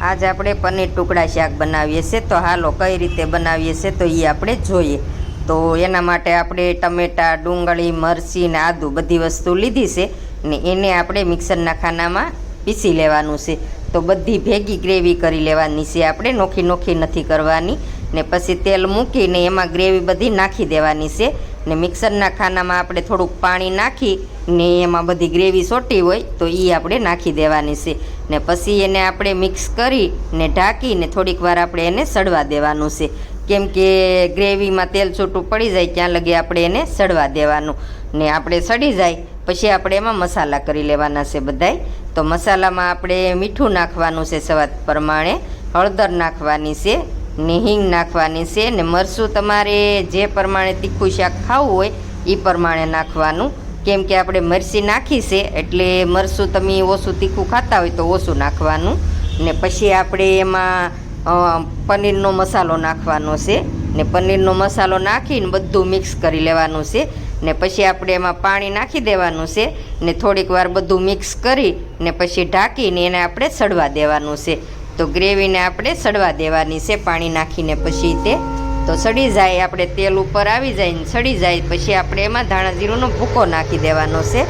આજ આપણે પનીર ટુકડા શાક બનાવીએ છીએ. તો હાલો, કઈ રીતે બનાવીએ છીએ તો એ આપણે જોઈએ. તો એના માટે આપણે ટમેટા, ડુંગળી, મરચી ને આદું બધી વસ્તુ લીધી છે ને એને આપણે મિક્સરના ખાનામાં પીસી લેવાનું છે. તો બધી ભેગી ગ્રેવી કરી લેવાની છે. આપણે નોખી નોખી નથી કરવાની. ને પછી તેલ મૂકીને એમાં ગ્રેવી બધી નાખી દેવાની છે ને મિક્સરના ખાનામાં આપણે થોડુંક પાણી નાખી ને એમાં બધી ગ્રેવી સોટી હોય તો એ આપણે નાખી દેવાની છે. ને પછી એને આપણે મિક્સ કરી ને ઢાંકીને થોડીક વાર આપણે એને સડવા દેવાનું છે. કેમ કે ગ્રેવીમાં તેલ છૂટું પડી જાય ત્યાં લગી આપણે એને સડવા દેવાનું. ને આપણે સડી જાય પછી આપણે એમાં મસાલા કરી લેવાના છે બધાય. તો મસાલામાં આપણે મીઠું નાખવાનું છે સ્વાદ પ્રમાણે, હળદર નાખવાની છે ને હિંગ નાખવાની છે ને મરચું તમારે જે પ્રમાણે તીખું શાક ખાવું હોય એ પ્રમાણે નાખવાનું. કેમ કે આપણે મરચી નાખી છે એટલે મરચું તમે ઓછું તીખું ખાતા હોય તો ઓછું નાખવાનું. ને પછી આપણે એમાં પનીરનો મસાલો નાખવાનો છે. ને પનીરનો મસાલો નાખીને બધું મિક્સ કરી લેવાનું છે. ને પછી આપણે એમાં પાણી નાખી દેવાનું છે. ને થોડીક વાર બધું મિક્સ કરી ને પછી ઢાંકીને એને આપણે સડવા દેવાનું છે. તો ગ્રેવીને આપણે સડવા દેવાની છે. પાણી નાખીને પછી તે તો સડી જાય, આપણે તેલ ઉપર આવી જાય ને સડી જાય, પછી આપણે એમાં ધાણા જીરુંનો ભૂકો નાખી દેવાનો છે.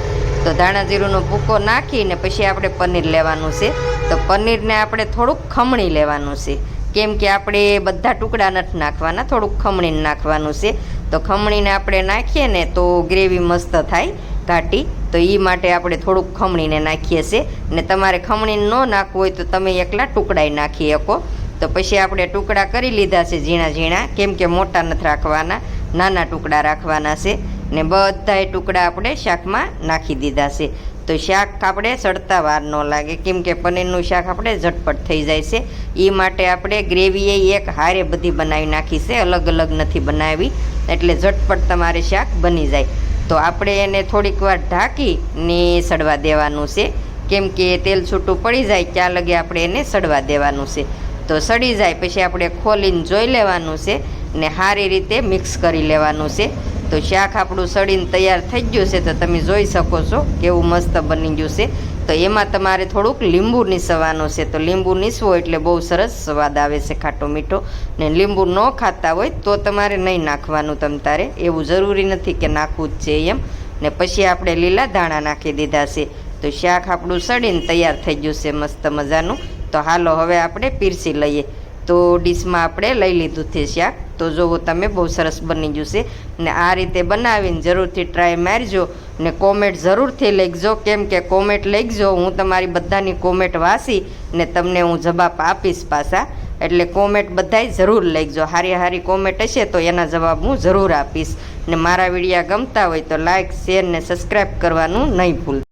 તો ધાણા જીરુંનો ભૂકો નાખીને પછી આપણે પનીર લેવાનું છે. તો પનીરને આપણે થોડુંક ખમણી લેવાનું છે. કેમ કે આપણે બધા ટુકડા નથી નાખવાના, થોડુંક ખમણીને નાખવાનું છે. તો ખમણીને આપણે નાખીએ ને તો ગ્રેવી મસ્ત થાય. ઘાટી તો એ માટે આપણે થોડુંક ખમણીને નાખીએ છીએ. ને તમારે ખમણીને ન નાખવું હોય તો તમે એકલા ટુકડાય નાખી શકો. તો પછી આપણે ટુકડા કરી લીધા છે ઝીણા ઝીણા, કેમ કે મોટા નથી રાખવાના, નાના ટુકડા રાખવાના છે. ને બધાય ટુકડા આપણે શાકમાં નાખી દીધા છે. તો શાક આપણે સડતા વાર ન લાગે, કેમ કે પનીરનું શાક આપણે ઝટપટ થઈ જાય છે. એ માટે આપણે ગ્રેવીએ એક હારે બધી બનાવી નાખી છે, અલગ અલગ નથી બનાવી. એટલે ઝટપટ તમારે શાક બની જાય. તો આપણે એને થોડીક વાર ઢાંકી ને સડવા દેવાનું છે. કેમ કે તેલ છૂટું પડી જાય ત્યાં લગે આપણે એને સડવા દેવાનું છે. તો સડી જાય પછી આપણે ખોલીને જોઈ લેવાનું છે ને સારી રીતે મિક્સ કરી લેવાનું છે. તો શાક આપણું સડીને તૈયાર થઈ ગયું છે તો તમે જોઈ શકો છો કેવું મસ્ત બની ગયું છે. તો એમાં તમારે થોડુંક લીંબુ નીસવાનું છે. તો લીંબુ નીસવો એટલે બહુ સરસ સ્વાદ આવે છે ખાટો મીઠો. ને લીંબુ ન ખાતા હોય તો તમારે નહીં નાખવાનું તમ તારે. એવું જરૂરી નથી કે નાખવું જ છે એમ. ને પછી આપણે લીલા ધાણા નાખી દીધા છે. તો શાક આપણું સડીને તૈયાર થઈ ગયું છે મસ્ત મજાનું. તો હાલો હવે આપણે પીરસી લઈએ. તો ડીશમાં આપણે લઈ લીધું છે શાક. તો જુઓ તમે બહુ સરસ બની છે ને આ રીતે બનાવીને જરૂરથી ટ્રાય મારજો. ને કોમેન્ટ જરૂરથી લખજો. કેમ કે કોમેન્ટ લખજો, હું તમારી બધાની કોમેન્ટ વાંચી ને તમને હું જવાબ આપીશ પાછા. એટલે કોમેન્ટ બધાય જરૂર લખજો. હારી હારી કોમેન્ટ હશે તો એના જવાબ હું જરૂર આપીશ. ને મારા વિડીયા ગમતા હોય તો લાઇક શેર ને સબસ્ક્રાઈબ કરવાનું નહીં ભૂલ.